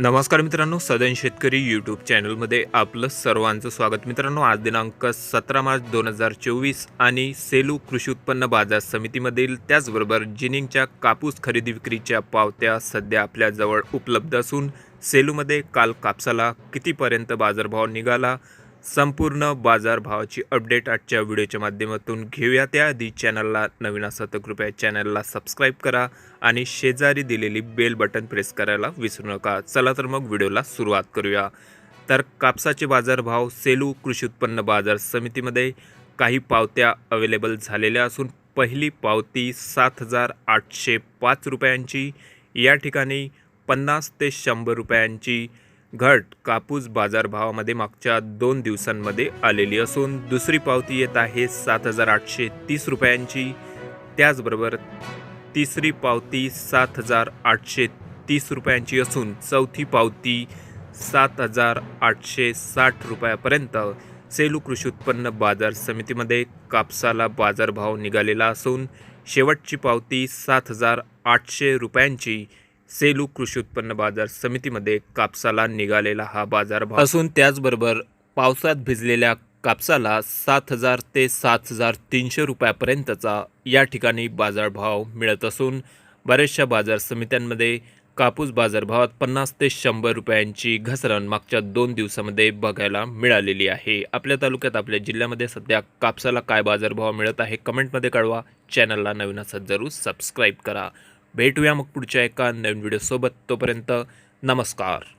नमस्कार मित्रांनो सदन शेतकरी यूट्यूब चॅनलमध्ये आपलं सर्वांचं स्वागत. मित्रांनो आज दिनांक सतरा मार्च दोन हजार चोवीस आणि सेलू कृषी उत्पन्न बाजार समितीमधील त्याचबरोबर जिनिंगच्या कापूस खरेदी विक्रीच्या पावत्या सध्या आपल्याजवळ उपलब्ध असून सेलूमध्ये काल कापसाला कितीपर्यंत बाजारभाव निघाला संपूर्ण बाजारभावाची अपडेट आजच्या व्हिडिओच्या माध्यमातून घेऊया. त्याआधी चॅनलला नवीन असा तर कृपया चॅनलला सबस्क्राईब करा आणि शेजारी दिलेली बेल बटन प्रेस करायला विसरू नका. चला तर मग व्हिडिओला सुरुवात करूया. तर कापसाचे बाजारभाव सेलू कृषी उत्पन्न बाजार समितीमध्ये काही पावत्या अवेलेबल झालेल्या असून पहिली पावती सात हजार आठशे पाच रुपयांची. या ठिकाणी पन्नास ते शंभर रुपयांची घट कापूस बाजारभावामध्ये मागच्या दोन दिवसांमध्ये आलेली असून दुसरी पावती येत आहे सात हजार आठशे तीस रुपयांची. त्याचबरोबर तिसरी पावती सात हजार आठशे तीस रुपयांची असून चौथी पावती सात हजार आठशे साठ रुपयापर्यंत सेलू कृषी उत्पन्न बाजार समितीमध्ये कापसाला बाजारभाव निघालेला असून शेवटची पावती सात हजार आठशे रुपयांची. सेलू कृषी उत्पन्न बाजार समितीमध्ये कापसाला निघालेला हा बाजारभाव असून त्याचबरोबर पावसात भिजलेल्या कापसाला सात हजार ते सात हजार तीनशे रुपयापर्यंतचा या ठिकाणी बाजारभाव मिळत असून बऱ्याचशा बाजार समित्यांमध्ये कापूस बाजारभावात पन्नास ते शंभर रुपयांची घसरण मागच्या दोन दिवसामध्ये बघायला मिळालेली आहे. आपल्या तालुक्यात आपल्या जिल्ह्यामध्ये सध्या कापसाला काय बाजारभाव मिळत आहे कमेंटमध्ये कळवा. चॅनलला नवीन असं जरूर सबस्क्राईब करा. भेटूया मग पुढच्या एका नवीन व्हिडिओसोबत तोपर्यंत नमस्कार.